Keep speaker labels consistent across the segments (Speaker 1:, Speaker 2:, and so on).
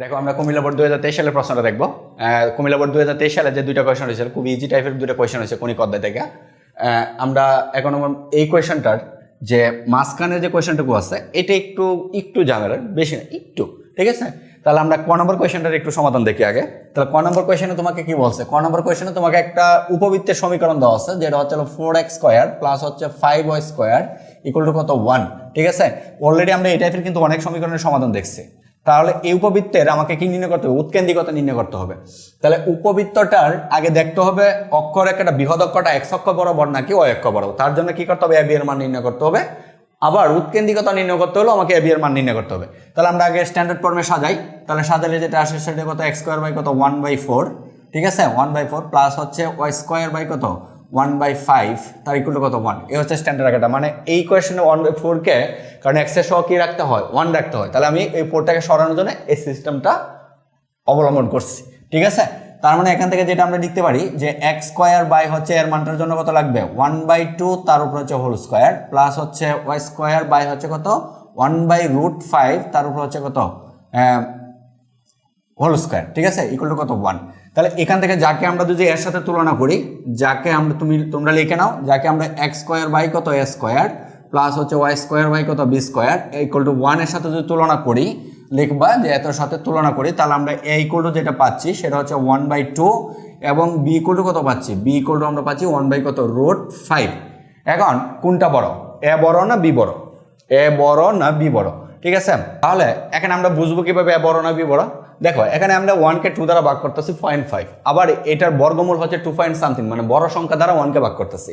Speaker 1: দেখো, আমরা কুমিল্লা বোর্ড দুই হাজার তেইশ সালের প্রশ্নটা দেখব। কুমিল্লা বোর্ড দুই হাজার তেইশ সালে যে দুইটা কোয়েশন হয়েছিল খুব ইজি টাইপের দুইটা কোয়েশন হয়েছে কোনি অধ্যায় থেকে। আমরা এখন এই কোয়েশনটার যে মাঝখানে যে কোয়েশনটুকু আছে, এটা একটু একটু ঝামেলার, বেশি না, একটু, ঠিক আছে? তাহলে আমরা ক নম্বর কোয়েশনটার একটু সমাধান দেখি আগে। তাহলে ক নম্বর কোয়েশনে তোমাকে কি বলছে? ক নম্বর কোয়েশনে তোমাকে একটা উপবৃত্তের সমীকরণ দেওয়া আছে, যেটা হচ্ছে ফোর এক্স স্কোয়ার প্লাস হচ্ছে five Y square equal to কত? ওয়ান ঠিক আছে? অলরেডি আমরা এই টাইপের কিন্তু অনেক সমীকরণের সমাধান দেখছি। তাহলে এই উপবৃত্তের আমাকে কি নির্ণয় করতে হবে? উৎকেন্দ্রিকতা নির্ণয় করতে হবে। তাহলে উপবৃত্তটার আগে দেখতে হবে অক্ষর একটা, বৃহৎ অক্ষরটা এক অক্ষ বরাবর নাকি অয় অক্ষ বরাবর? তার জন্য কি করতে হবে? এবি এর মান নির্ণয় করতে হবে। আবার উৎকেন্দ্রিকতা নির্ণয় করতে হলেও আমাকে এবি এর মান নির্ণয় করতে হবে। তাহলে আমরা আগে স্ট্যান্ডার্ড ফর্মে সাজাই। তাহলে সাজালে যেটা আসে সেটা কত? এক্স স্কোয়ার বাই কত? ওয়ান বাই ফোর ঠিক আছে? ওয়ান বাই ফোর প্লাস হচ্ছে ওয়াই স্কোয়ার বাই কত? ওয়ান বাই ফাইভ তার ইকুয়াল কত? ওয়ান এই হচ্ছে স্ট্যান্ডার্ড আঁকাটা। মানে এই কোয়েশনে ওয়ান বাই ফোরকে কারণ এক্সের সহ কি রাখতে হয়? ওয়ান রাখতে হয়। তাহলে আমি এই ফোরটাকে সরানোর জন্য এই সিস্টেমটা অবলম্বন করছি। ঠিক আছে? তার মানে এখান থেকে যেটা আমরা লিখতে পারি যে এক্স স্কোয়ার বাই হচ্ছে এর মানটার জন্য কত লাগবে? ওয়ান বাই টু তার উপর হচ্ছে হোল স্কোয়ার প্লাস হচ্ছে ওয়াই স্কোয়ার বাই হচ্ছে কত? ওয়ান বাই রুট ফাইভ তার উপর হচ্ছে কত? হোল স্কোয়ার ঠিক আছে? ইকুয়াল টু কত? ওয়ান তাহলে এখান থেকে যাকে আমরা যদি এর সাথে তুলনা করি, যাকে আমরা তুমি, তোমরা লিখে নাও, যাকে আমরা এক্স স্কোয়ার বাই কত? এ স্কোয়ার প্লাস হচ্ছে ওয়াই স্কোয়ার বাই কত? বি স্কোয়ার ইকুয়াল টু ওয়ানের সাথে যদি তুলনা করি, লিখবা যে এতর সাথে তুলনা করি, তাহলে আমরা এ ইকুয়াল টু যেটা পাচ্ছি, সেটা হচ্ছে ওয়ান বাই টু এবং বি ইকুয়াল টু কত পাচ্ছি? বি ইকুয়াল টু আমরা পাচ্ছি ওয়ান বাই কত? রোড ফাইভ এখন, কোনটা বড়? এ বড় না বি বড়? এ বড় না বি বড়? ঠিক আছে? তাহলে এখানে আমরা বুঝব কীভাবে এ বড় না বি বড়? দেখো, এখানে আমরা ওয়ানকে টু দ্বারা ভাগ করতেছি পয়েন্ট ফাইভ আবার এটার বর্গমূল হচ্ছে টু পয়েন্ট সামথিং মানে বড় সংখ্যা দ্বারা ওয়ানকে ভাগ করতেছি।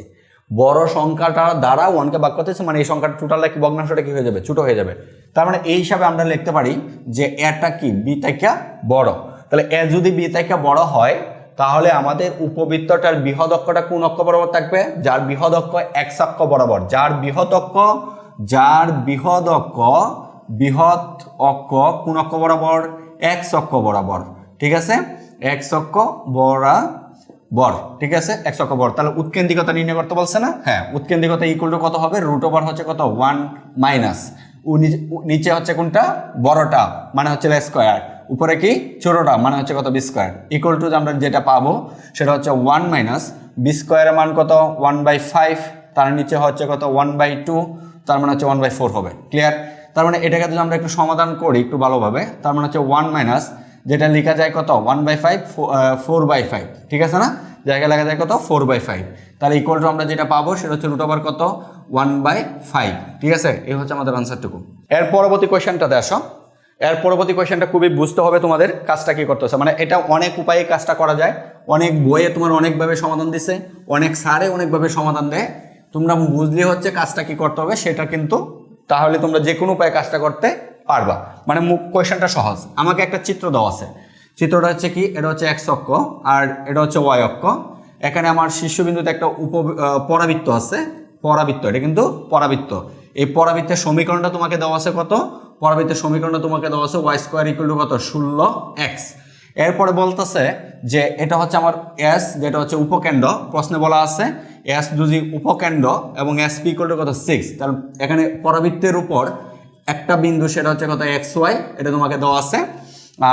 Speaker 1: বড় সংখ্যাটা দ্বারা ওয়ানকে ভাগ করতেছি মানে এই সংখ্যাটা টোটাল কি, ভগ্নাংশটা কি হয়ে যাবে? ছোট হয়ে যাবে। তার মানে এই হিসাবে আমরা লিখতে পারি যে এটা কি? বি থেকে বড়। তাহলে এ যদি বি থেকে বড় হয়, তাহলে আমাদের উপবৃত্তটার বৃহৎ অক্ষটা কোন অক্ষ বরাবর থাকবে? যার বৃহৎ অক্ষ এক অক্ষ বরাবর। যার বৃহৎ অক্ষ, যার বৃহৎ অক্ষ বৃহৎ অক্ষ কোন অক্ষ বরাবর? এক অক্ষ বরাবর। ঠিক আছে? এক অক্ষ বরাবর ঠিক আছে? একশো বরাবর তাহলে উৎকেন্দ্রিকতা নির্ণয় করতে বলছে না? হ্যাঁ উৎকেন্দ্রিকতা ইকুয়াল টু কত হবে? রুট ওভার হচ্ছে কত? ওয়ান মাইনাস নিচে হচ্ছে কোনটা? বড়টা মানে হচ্ছে স্কোয়ার। উপরে কি? ছোটটা মানে হচ্ছে কত? বি স্কোয়ার ইকুয়াল টু আমরা যেটা পাবো, সেটা হচ্ছে ওয়ান মাইনাস বি স্কোয়ারের মান কত? ওয়ান বাই ফাইভ তার নিচে হচ্ছে কত? ওয়ান বাই টু তার মানে হচ্ছে ওয়ান বাই ফোর হবে। ক্লিয়ার তার মানে এটাকে যদি আমরা একটু সমাধান করি, একটু ভালোভাবে, তার মানে হচ্ছে ওয়ান মাইনাস যেটা লেখা যায় কত? One by five four by five ঠিক আছে না? জায়গায় লেখা যায় কত? ফোর বাই ফাইভ তাহলে ইকুয়াল টু আমরা যেটা পাবো সেটা হচ্ছে রুট ওভার কত? ওয়ান বাই ফাইভ ঠিক আছে? এই হচ্ছে আমাদের আনসারটুকু এর পরবর্তী কোয়েশ্চেনটাতে আসো। এর পরবর্তী কোয়েশ্চেনটা খুবই বুঝতে হবে তোমাদের কাজটা কি করতেছে। মানে এটা অনেক উপায়ে কাজটা করা যায়। অনেক বইয়ে তোমার অনেকভাবে সমাধান দিছে। অনেক স্যারে অনেকভাবে সমাধান দেয়। তোমরা বুঝলে হচ্ছে কাজটা কি করতে হবে, সেটা কিন্তু তাহলে তোমরা যে কোনো উপায়ে কাজটা করতে পারবা। মানে মুখ কোয়েশ্চেনটা সহজ। আমাকে একটা চিত্র দেওয়া আছে। চিত্রটা হচ্ছে কি? এটা হচ্ছে এক্স অক্ষ আর এটা হচ্ছে ওয়াই অক্ষ। এখানে আমার শীর্ষবিন্দুতে একটা উপ পরাবৃত্ত আছে। পরাবৃত্ত, এটা কিন্তু পরাবৃত্ত। এই পরাবৃত্তের সমীকরণটা তোমাকে দেওয়া আছে কত? পরাবৃত্তের সমীকরণটা তোমাকে দেওয়া আছে ওয়াই স্কোয়ার ইকুয়াল টু কত? ষোলো এক্স এরপরে বলতেছে যে এটা হচ্ছে আমার এস যেটা হচ্ছে উপকেন্দ্র। প্রশ্নে বলা আছে এস দুজি উপকেন্দ্র এবং এস পি ইকুয়াল টু কত? সিক্স তাহলে এখানে পরাবৃত্তের উপর একটা বিন্দু সেটা হচ্ছে কত এক্স ওয়াই এটা তোমাকে দেওয়া আছে।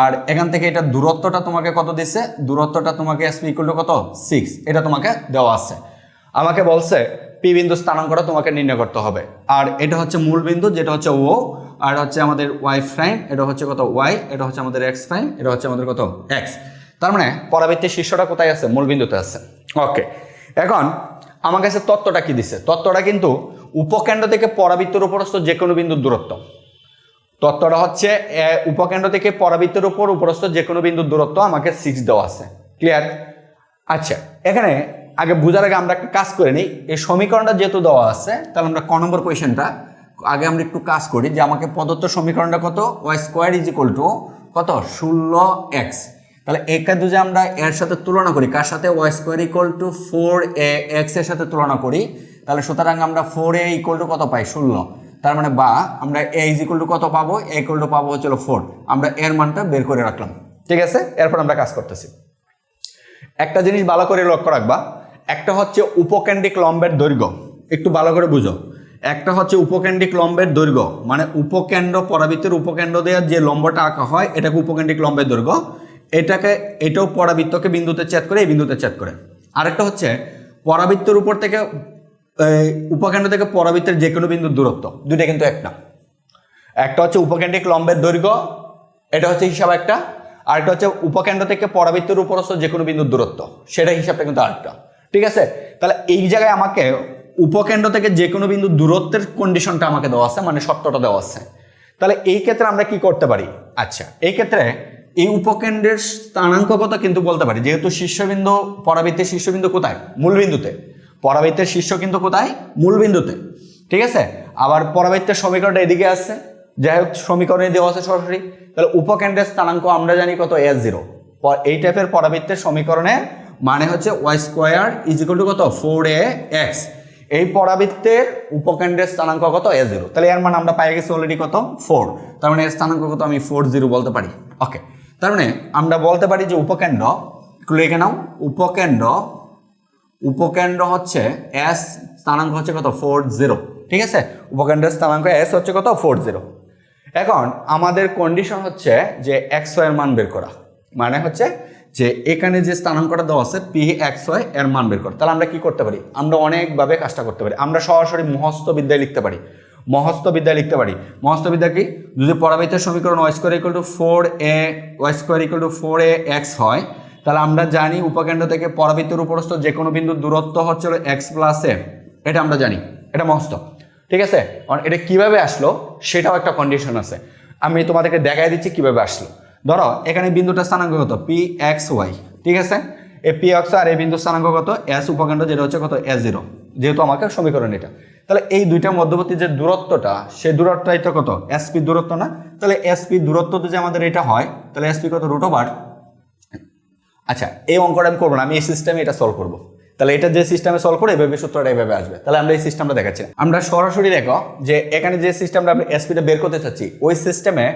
Speaker 1: আর এখান থেকে এটা দূরত্বটা তোমাকে কত দিচ্ছে দূরত্বটা তোমাকে এস কত? সিক্স এটা তোমাকে দেওয়া আছে। আমাকে বলছে পি বিন্দু স্থানাঙ্কটা তোমাকে নির্ণয় করতে হবে। আর এটা হচ্ছে মূল বিন্দু, যেটা হচ্ছে ও আর হচ্ছে আমাদের ওয়াই প্রাইম এটা হচ্ছে কত ওয়াই এটা হচ্ছে আমাদের এক্স প্রাইম এটা হচ্ছে আমাদের কত? এক্স তার মানে পরাবৃত্তির শীর্ষটা কোথায় আছে? মূল বিন্দুতে আছে। ওকে এখন আমার কাছে তত্ত্বটা কি দিছে? তত্ত্বটা কিন্তু উপকেন্দ্র থেকে পরাবৃত্তর উপরস্থ যে কোনো বিন্দুর দূরত্ব। তত্ত্বটা হচ্ছে উপকেন্দ্র থেকে পরাবৃত্তের উপর উপরস্থ যে কোনো বিন্দুর দূরত্ব আমাকে সিক্স দেওয়া আছে। ক্লিয়ার আচ্ছা এখানে আগে বোঝার আগে আমরা একটা কাজ করে নিই। এই সমীকরণটা যেহেতু দেওয়া আছে, তাহলে আমরা ক নম্বর কোয়েশনটা আগে আমরা একটু কাজ করি যে আমাকে প্রদত্ত সমীকরণটা কত? Y square is equal to কত? ষোলো এক্স তাহলে একে যদি আমরা এর সাথে তুলনা করি, কার সাথে? Y square equal to four A এক্সের সাথে তুলনা করি। তাহলে সুতরাং আমরা ফোর এ ইকুয়াল টু কত পাই? ষোলো। তার মানে বা, আমরা এ ইজ ইকুয়াল টু কত পাবো? এ ইকুয়াল টু পাবো হচ্ছিল ফোর আমরা এর মানটা বের করে রাখলাম। ঠিক আছে? এরপর আমরা কাজ করতেছি। একটা জিনিস ভালো করে লক্ষ্য রাখবা। একটা হচ্ছে উপকেন্দ্রিক লম্বের দৈর্ঘ্য। একটু ভালো করে বুঝো। একটা হচ্ছে উপকেন্দ্রিক লম্বের দৈর্ঘ্য। মানে উপকেন্দ্র, পরাবৃত্তের উপকেন্দ্র দেওয়ার যে লম্বটা আঁকা হয়, এটাকে উপকেন্দ্রিক লম্বের দৈর্ঘ্য। এটাকে, এটাও পরাবৃত্তকে বিন্দুতে ছেদ করে, এই বিন্দুতে ছেদ করে। আরেকটা হচ্ছে, পরাবৃত্তর উপর থেকে উপকেন্দ্র থেকে পরাবৃত্তের যে কোনো বিন্দুর দূরত্ব। দুইটা কিন্তু একটা একটা হচ্ছে উপকেন্দ্রিক লম্বের দৈর্ঘ্য, এটা হচ্ছে হিসাব একটা। আরেকটা হচ্ছে উপকেন্দ্র থেকে পরাবৃত্তের উপরস্থ যে কোনো বিন্দুর দূরত্ব, সেটা হিসাবটা কিন্তু আরেকটা। ঠিক আছে? তাহলে এই জায়গায় আমাকে উপকেন্দ্র থেকে যে কোনো বিন্দু দূরত্বের কন্ডিশনটা আমাকে দেওয়া আছে মানে শর্তটা দেওয়া আছে। তাহলে এই ক্ষেত্রে আমরা কি করতে পারি? আচ্ছা এই ক্ষেত্রে এই উপকেন্দ্রের স্থানাঙ্কগত কিন্তু বলতে পারি। যেহেতু শীর্ষবিন্দু পরাবৃত্তের শীর্ষবিন্দু কোথায়? মূলবিন্দুতে। পরাবৃত্তের শীর্ষ কিন্তু কোথায়? মূলবিন্দুতে। ঠিক আছে? আবার পরাবৃত্তের সমীকরণটা এদিকে আসছে। যাই হোক, সমীকরণে দেওয়া আছে সরাসরি। তাহলে উপকেন্দ্রের স্থানাঙ্ক আমরা জানি কত? এস জিরো এই টাইপের পরাবৃত্তের সমীকরণে মানে হচ্ছে Y square is equal to কত? ফোর এ এক্স এই পরাবৃত্তের উপকেন্দ্রের স্থানাঙ্ক কত? এ জিরো তাহলে এর মানে আমরা পাই গেছি অলরেডি কত? ফোর তার মানে এর স্থানাঙ্ক কত? আমি ফোর জিরো বলতে পারি। ওকে তার মানে আমরা বলতে পারি যে উপকেন্দ্র, একটু লিখে নাও, উপকেন্দ্র উপকেন্দ্র হচ্ছে এস স্থানাঙ্ক হচ্ছে কত? ফোর জিরো ঠিক আছে? উপকেন্দ্রের স্থানাঙ্ক এস হচ্ছে কত? ফোর জিরো এখন আমাদের কন্ডিশন হচ্ছে যে এক্সের মান বের করা। মানে হচ্ছে যে এখানে যে স্থানাঙ্কটা দেওয়া আছে পি এক্স ওয়াই এর মান বের করা। তাহলে আমরা কি করতে পারি? আমরা অনেকভাবে কাজটা করতে পারি। আমরা সরাসরি মহস্ত বিদ্যায় লিখতে পারি। মহস্ত বিদ্যায় লিখতে পারি। মহস্ত বিদ্যা কি? যদি পরাবৃত্তের সমীকরণ Y square equal to four A Y square equal to four A X হয়, তাহলে আমরা জানি উপকেন্দ্র থেকে পরাবৃত্তের উপরস্থ যে কোনো বিন্দুর দূরত্ব হচ্ছে এক্স প্লাস এ এটা আমরা জানি। এটা মহস্ত ঠিক আছে? এটা কীভাবে আসলো? সেটাও একটা কন্ডিশন আছে। আমি তোমাদেরকে দেখাই দিচ্ছি কীভাবে আসলো। ধরো, এখানে বিন্দুটা স্থানাঙ্ক কত? পি এক্স ওয়াই ঠিক আছে? এই পি এক্স আর এ বিন্দু স্থানাঙ্ক কত? এস উপকেন্দ্র যেটা হচ্ছে কত? এস জিরো যেহেতু আমাকে সমীকরণ এটা। তাহলে এই দুইটার মধ্যবর্তী যে দূরত্বটা, সেই দূরত্বটাই তো কত? এসপি দূরত্ব না? তাহলে এসপি দূরত্ব যে আমাদের এটা হয়, তাহলে এসপি কত? রুট ওভার আচ্ছা এই অঙ্কটা আমি করব না, আমি এই সিস্টেমে এটা সলভ করব। তাহলে এটা যে সিস্টেমে সলভ করে এভাবে সূত্রটা এভাবে আসবে। তাহলে আমরা এই সিস্টেমটা দেখাচ্ছি। আমরা সরাসরি দেখো যে এখানে যে সিস্টেমটা আমরা এসপিটা বের করতে চাচ্ছি, ওই সিস্টেমে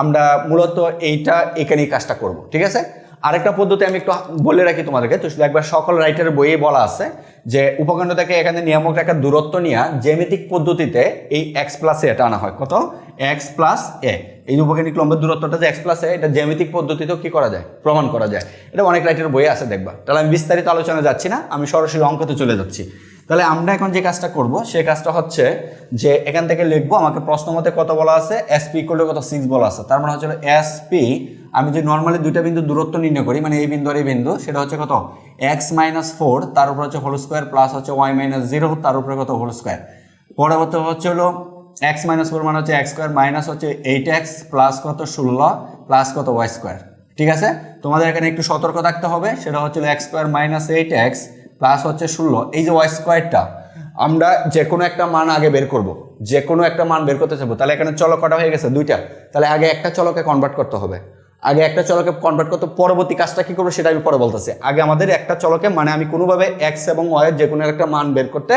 Speaker 1: আমরা মূলত এইটা এখানেই কাজটা করব, ঠিক আছে? আরেকটা পদ্ধতি আমি একটু বলে রাখি তোমাদেরকে, তো একবার সকল রাইটার বইয়ে বলা আছে যে উপকণ্ড থেকে এখানে নিয়ামক রেখার দূরত্ব নিয়ে জ্যামিতিক পদ্ধতিতে এই এক্স প্লাস এটা আনা হয়। কত? এক্স প্লাস এ এই উপকেন্দ্রিক লম্বের দূরত্বটা যে এক্স প্লাস এ এটা জ্যামিতিক পদ্ধতিতেও কী করা যায়? প্রমাণ করা যায়। এটা অনেক রাইটার বইয়ে আছে, দেখবা। তাহলে আমি বিস্তারিত আলোচনা যাচ্ছি না, আমি সরাসরি অঙ্কতে চলে যাচ্ছি। তাহলে আমরা এখন যে কাজটা করব সেই কাজটা হচ্ছে যে এখান থেকে লিখব আমাকে প্রশ্ন মতে কত বলা আছে এসপি ইকুয়াল কত সিক্স বলা আছে। তার মানে হচ্ছে এসপি আমি যে নর্মালি দুইটা বিন্দু দূরত্ব নির্ণয় করি মানে এই বিন্দু আর এই বিন্দু, সেটা হচ্ছে কত? এক্স মাইনাস ফোর তার উপর হচ্ছে হোল স্কোয়ার প্লাস হচ্ছে ওয়াই মাইনাস জিরো তার উপরে কত? হোল স্কোয়ার পরবর্তী হচ্ছে হলো এক্স মাইনাস ফোর মানে হচ্ছে এক্স স্কোয়ার মাইনাস হচ্ছে এইট এক্স প্লাস কত? ষোলো প্লাস কত? ওয়াই স্কোয়ার ঠিক আছে? তোমাদের এখানে একটু সতর্ক থাকতে হবে, সেটা হচ্ছে X square minus eight X plus হচ্ছে ষোলো এই যে ওয়াই স্কোয়ারটা আমরা যে কোনো একটা মান আগে বের করব। যে কোনো একটা মান বের করতে চাবো তাহলে এখানে চলক কটা হয়ে গেছে? দুইটা। তাহলে আগে একটা চলকে কনভার্ট করতে হবে। আগে একটা চলকে কনভার্ট করতে পরবর্তী কাজটা কী করব সেটা আমি পরে বলতেছি। আগে আমাদের একটা চলকে মানে আমি কোনোভাবে এক্স এবং ওয়াইয়ের যে কোনো একটা মান বের করতে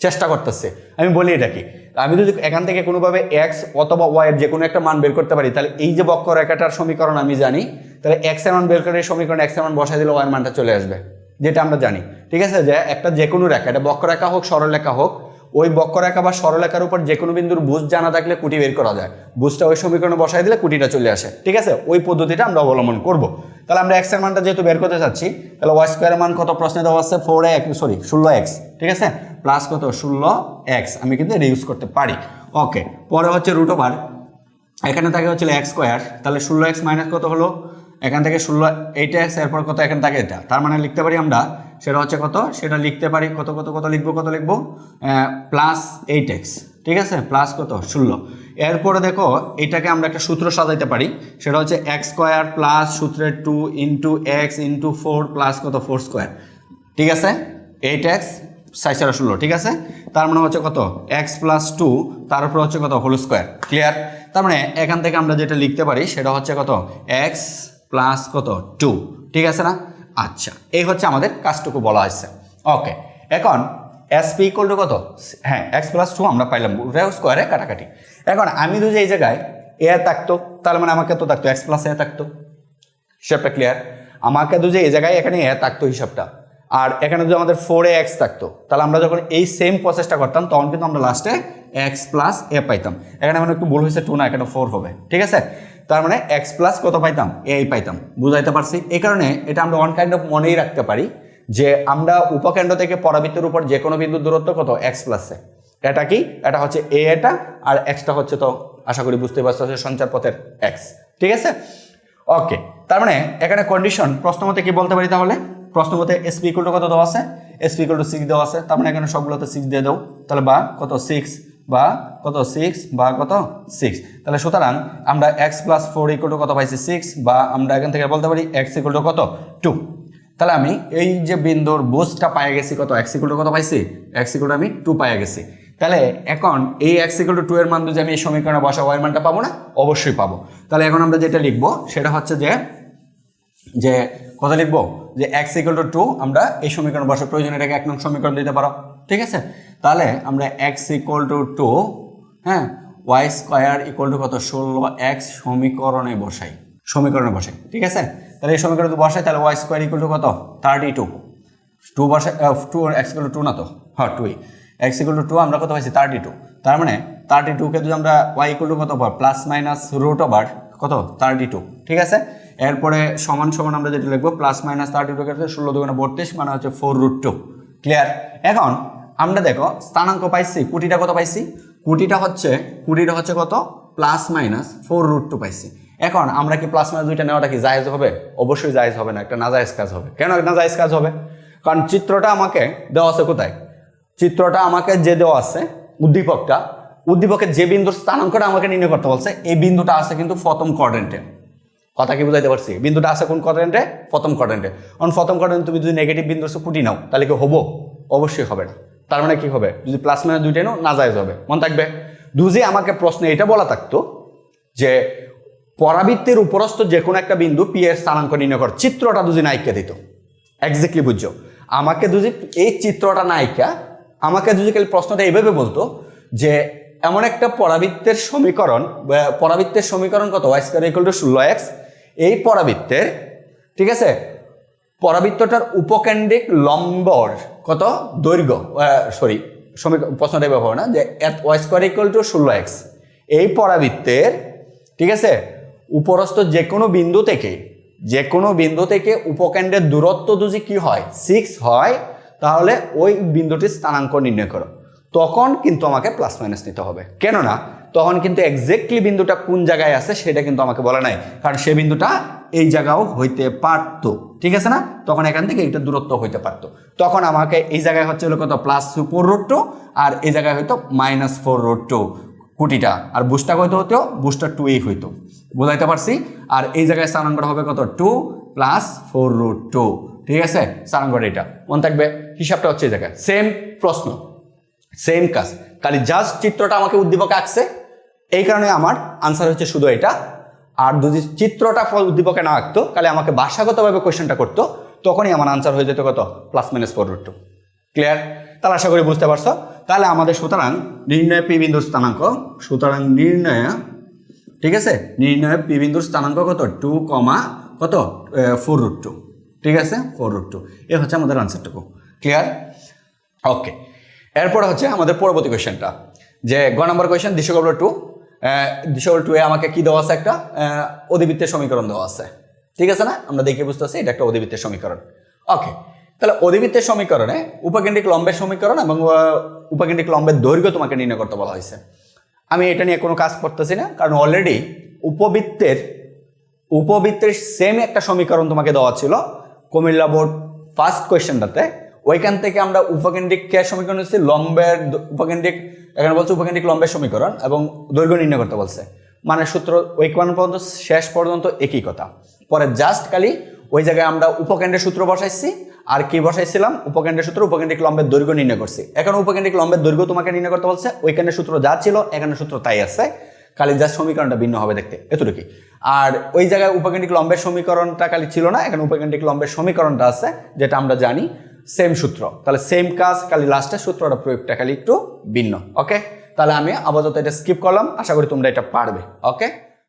Speaker 1: চেষ্টা করতেছে। আমি বলি এটা কি? আমি যদি এখান থেকে কোনোভাবে এক্স অথবা ওয়াইয়ের যে কোনো একটা মান বের করতে পারি, তাহলে এই যে বক্ররেখাটার সমীকরণ আমি জানি, তাহলে এক্সের মান বের করে সমীকরণ এক্সের মান বসাই দিলে ওয়াইয়ের মানটা চলে আসবে। যেটা আমরা জানি। ঠিক আছে? যে একটা যে কোনো রেখা, এটা বক্ররেখা হোক, সরলরেখা হোক, ওই বক্ররেখা বা সরলরেখার উপর যে কোনো বিন্দুর বুঝ জানা থাকলে কুটি বের করা যায়। বুঝটা ওই সমীকরণে বসাই দিলে কুটিটা চলে আসে। ঠিক আছে? ওই পদ্ধতিটা আমরা অবলম্বন করব। তাহলে আমরা এক্সের মানটা যেহেতু বের করতে চাচ্ছি, তাহলে ওয়াই স্কোয়ারের মান কত প্রশ্নে দেওয়া আছে? ফোর এ সরি ষোলো এক্স ঠিক আছে? প্লাস কত? ষোলো এক্স আমি কিন্তু ইউজ করতে পারি। ওকে পরে হচ্ছে রুট ওভার এখানে থাকে হচ্ছে এক্স স্কোয়ার তাহলে ষোলো এক্স মাইনাস কত হলো? এখান থেকে ষোলো এইটা এক্স এরপর কত এখান থাকে এটা? তার মানে লিখতে পারি আমরা, সেটা হচ্ছে কত? সেটা লিখতে পারি কত কত কত লিখব কত লিখব? প্লাস এইট এক্স ঠিক আছে? প্লাস কত? ষোলো। এরপরে দেখো, এটাকে আমরা একটা সূত্র সাজাইতে পারি, সেটা হচ্ছে এক্স স্কোয়ার প্লাস সূত্রের two into X into four plus কত? ফোর স্কোয়ার ঠিক আছে? এইট এক্স সাইজ চারা ষোলো, ঠিক আছে? তার মানে হচ্ছে কত? এক্স প্লাস টু তার উপর হচ্ছে কত? হোল স্কোয়ার ক্লিয়ার তার মানে এখান থেকে আমরা যেটা লিখতে পারি, সেটা হচ্ছে কত? এক্স প্লাস কত? টু ঠিক আছে না? আচ্ছা এই হচ্ছে আমাদের কাজটুকু বলা হয়েছে। ওকে এখন এসপি ইকুয়াল টু কত? হ্যাঁ এক্স প্লাস টু আমরা পাইলাম স্কোয়ারে কাটাকাটি। এখন আমি যদি এই জায়গায় এ থাকতো, তাহলে মানে আমাকে তো থাকতো এক্স প্লাস এ থাকতো। হিসাবটা ক্লিয়ার আমাকে তো যে এই জায়গায় এখানে এ থাকতো হিসাবটা, আর এখানে যদি আমাদের ফোরে এক্স থাকতো, তাহলে আমরা যখন এই সেম প্রসেসটা করতাম, তখন কিন্তু আমরা লাস্টে এক্স প্লাস এ পাইতাম। এখানে মানে একটু ভুল হয়েছে টু না, এখানে ফোর হবে, ঠিক আছে? তার মানে এক্স প্লাস কত পাইতাম? এ পাইতাম। বুঝাইতে পারছি? এই কারণে এটা আমরা ওয়ান কাইন্ড অফ মনেই রাখতে পারি যে আমরা উপকেন্দ্র থেকে পরাবৃত্তের উপর যে কোনো বিন্দুর দূরত্ব কত? এক্স প্লাসে এটা কি? এটা হচ্ছে এ এটা, আর এক্সটা হচ্ছে তো, আশা করি বুঝতে পারছ সঞ্চার পথের এক্স ঠিক আছে? ওকে তার মানে এখানে কন্ডিশন প্রশ্ন মতে কি বলতে পারি তাহলে? প্রশ্ন মতে এসপি ইকুয়াল কত দেওয়া আছে? এসপি ইকুয়াল টু সিক্স দেওয়া আছে। তার মানে এখানে সবগুলোতে সিক্স দিয়ে দাও। তাহলে বা কত? সিক্স বা কত? সিক্স বা কত? সিক্স তাহলে সুতরাং আমরা X plus four equal to কত পাইছি? সিক্স বা আমরা এখান থেকে বলতে পারি এক্স ইকুয়াল টু কত? টু তাহলে আমি এই যে বিন্দুর বোসটা পাইয়া গেছি কত? এক্স ইকুয়াল টু কত পাইছি? এক্স ইকুয়াল টু আমি টু পাইয়া গেছি। তাহলে এখন এই এক্স ইকুয়াল টু টু এর মান যদি আমি এই সমীকরণে বসা ওয়াই মানটা পাবো না? অবশ্যই পাবো। তাহলে এখন আমরা যেটা লিখব, সেটা হচ্ছে যে যে কথা লিখব? যে এক্স ইকুয়াল টু টু আমরা এই সমীকরণ বসার প্রয়োজন, এটাকে এক নং সমীকরণ দিতে পারো। ঠিক আছে? তাহলে আমরা এক্স ইকুয়াল টু টু হ্যাঁ? ওয়াই স্কোয়ার ইকুয়াল টু কত? ষোলো এক্স সমীকরণে বসাই। সমীকরণে বসাই, ঠিক আছে? তাহলে এই সমীকরণে বসাই, তাহলে ওয়াই স্কোয়ার ইকুয়াল টু কত? থার্টি টু টু বসে টু এক্স ইকুয়াল টু না তো? হ্যাঁ টুই এক্স ইকুয়াল টু টু আমরা কত পাইছি? থার্টি টু তার মানে থার্টি টুকে যদি আমরা ওয়াই ইকুয়াল টু কত পার প্লাস মাইনাস রুট ওভার কত? থার্টি টু ঠিক আছে? এরপরে সমান সমান আমরা যেটা লিখব প্লাস মাইনাস থার্টি টু ষোলো দুগুণে বত্রিশ মানে হচ্ছে ফোর রুট টু ক্লিয়ার এখন আমরা দেখো, স্থানাঙ্ক পাইছি, কুটিটা কত পাইছি? কুটিটা হচ্ছে কুটিটা হচ্ছে কত? Plus minus four root two পাইছি। এখন আমরা কি প্লাস মাইনাস দুইটা নেওয়াটা কি জায়েজ হবে? অবশ্যই জায়েজ হবে না, একটা নাজায়েজ কাজ হবে। কেন না জায়েজ কাজ হবে? কারণ চিত্রটা আমাকে দেওয়া আছে কোথায়? চিত্রটা আমাকে যে দেওয়া আছে, উদ্দীপকটা, উদ্দীপকের যে বিন্দুর স্থানাঙ্কটা আমাকে নির্ণয় করতে বলছে, এই বিন্দুটা আছে কিন্তু প্রথম কোয়াড্রেন্টে কথা কি বুঝাইতে পারছি? বিন্দুটা আছে কোন কোয়াড্রেন্টে প্রথম কোয়াড্রেন্টে কারণ প্রথম কোয়াড্রেন্ট তুমি যদি নেগেটিভ বিন্দু কুটি নাও, তাহলে কি হব? অবশ্যই হবে না। তার মানে কি হবে? যদি প্লাস মাইনাস দুইটাই নাও না যায় হবে। মন থাকবে? দুজি আমাকে প্রশ্নে এটা বলা থাকতো যে পরাবৃত্তের উপরস্থ যে কোনো একটা বিন্দু পি এর স্থানাঙ্ক নির্ণয় কর। চিত্রটা দুজি নায়িকা দিত। এক্স্যাক্টলি বুঝছ? আমাকে দুজি, এই চিত্রটা নায়িকা, আমাকে যদি খালি প্রশ্নটা এইভাবে বলতো যে এমন একটা পরাবৃত্তের সমীকরণ পরাবৃত্তের সমীকরণ কত? ওয়াই স্কোয়ার ইকুয়াল টু ষোলো এক্স এই পরাবৃত্তের, ঠিক আছে? পরাবৃত্তটার উপকেন্দ্রিক লম্বর কত? দৈর্ঘ্য। সরি সমীকরণ প্রশ্নটা ব্যবহার না, যে ওয়াই স্কোয়ার ইকুয়াল টু ষোলো এক্স এই পরাবৃত্তের, ঠিক আছে? উপরস্থ যে কোনো বিন্দু থেকে যে কোনো বিন্দু থেকে উপকেন্দ্রের দূরত্ব যদি কি হয়? সিক্স হয়, তাহলে ওই বিন্দুটির স্থানাঙ্ক নির্ণয় করো। তখন কিন্তু আমাকে প্লাস মাইনাস নিতে হবে। কেননা তখন কিন্তু এক্স্যাক্টলি বিন্দুটা কোন জায়গায় আছে সেটা কিন্তু আমাকে বলা নাই। কারণ সে বিন্দুটা এই জায়গাও হইতে পারত। ঠিক আছে না? তখন এখান থেকে এটা দূরত্ব হইতে পারত। তখন আমাকে এই জায়গায় হচ্ছে হলো কত? প্লাস ফোর রোড টু আর এই জায়গায় হয়তো মাইনাস ফোর রোড টু কুটিটা। আর বুস্টটা কত হতো বুস্টার টু এই হইতো। বোঝাইতে পারছি? আর এই জায়গায় স্থানাঙ্কটা হবে কত? Two plus four root two ঠিক আছে? স্থানাঙ্কটা এটা মনে থাকবে? হিসাবটা হচ্ছে এই জায়গায়। সেম প্রশ্ন। সেম কাজ। খালি জাস্ট চিত্রটা আমাকে উদ্দীপক আঁকছে। এই কারণে আমার আনসার হচ্ছে শুধু এটা। আর যদি চিত্রটা ফল উদ্দীপকে না আঁকতো, তাহলে আমাকে ভাষাগতভাবে কোয়েশ্চেনটা করতো, তখনই আমার আনসার হয়ে যেত কত? Plus minus four root two clear তাহলে আশা করি বুঝতে পারছ। তাহলে আমাদের সুতরাং নির্ণয় পি বিন্দুর স্থানাঙ্ক, সুতরাং নির্ণয়, ঠিক আছে? নির্ণয় পি বিন্দুর স্থানাঙ্ক কত? টু কমা কত? ফোর রুট টু ঠিক আছে? ফোর রুট টু এ হচ্ছে আমাদের আনসারটুকু ক্লিয়ার ওকে এরপর হচ্ছে আমাদের পরবর্তী কোয়েশ্চেনটা যে গ নম্বর কোয়েশ্চেন দিশকবল টু দিশকবল টু এ আমাকে কি দেওয়া আছে একটা? অধিবৃত্তের সমীকরণ দেওয়া আছে। ঠিক আছে না? আমরা দেখে বুঝতেছি এটা একটা অধিবৃত্তের সমীকরণ। ওকে তাহলে অধিবৃত্তের সমীকরণে উপকেন্দ্রিক লম্বের সমীকরণ এবং উপকেন্দ্রিক লম্বের দৈর্ঘ্য তোমাকে নির্ণয় করতে বলা হয়েছে। আমি এটা নিয়ে কোনো কাজ করতেছি না, কারণ অলরেডি উপবৃত্তের উপবৃত্তের সেম একটা সমীকরণ তোমাকে দেওয়া ছিল কুমিল্লা বোর্ড ফার্স্ট কোয়েশ্চেনটাতে ওইখান থেকে আমরা উপকেন্দ্রিক কে সমীকরণ হচ্ছে লম্বের উপকেন্দ্রিক এখানে বলছে উপকেন্দ্রিক লম্বের সমীকরণ এবং দৈর্ঘ্য নির্ণয় করতে বলছে। মানে সূত্র ওইখান পর্যন্ত, শেষ পর্যন্ত একই কথা। পরে জাস্ট খালি ওই জায়গায় আমরা উপকেন্দ্রের সূত্র বসাইছি, আর কি বসাইছিলাম? উপকেন্দ্রের সূত্র, উপকেন্দ্রিক লম্বের দৈর্ঘ্য নির্ণয় করছি। এখন উপকেন্দ্রিক লম্বের দৈর্ঘ্য তোমাকে নির্ণয় করতে বলছে ওইখানের সূত্র যা ছিল, এখানে সূত্র তাই আছে। খালি জাস্ট সমীকরণটা ভিন্ন হবে দেখতে, এতটুকুই। আর ওই জায়গায় উপকেন্দ্রিক লম্বের সমীকরণটা খালি ছিল না, এখানে উপকেন্দ্রিক লম্বের সমীকরণটা আছে, যেটা আমরা জানি। সেম সূত্র। তাহলে সেম কাজ, খালি লাস্টের সূত্রটা, প্রয়োগটা খালি একটু ভিন্ন ওকে তাহলে আমি আপাতত এটা স্কিপ করলাম, আশা করি তোমরা এটা পারবে ওকে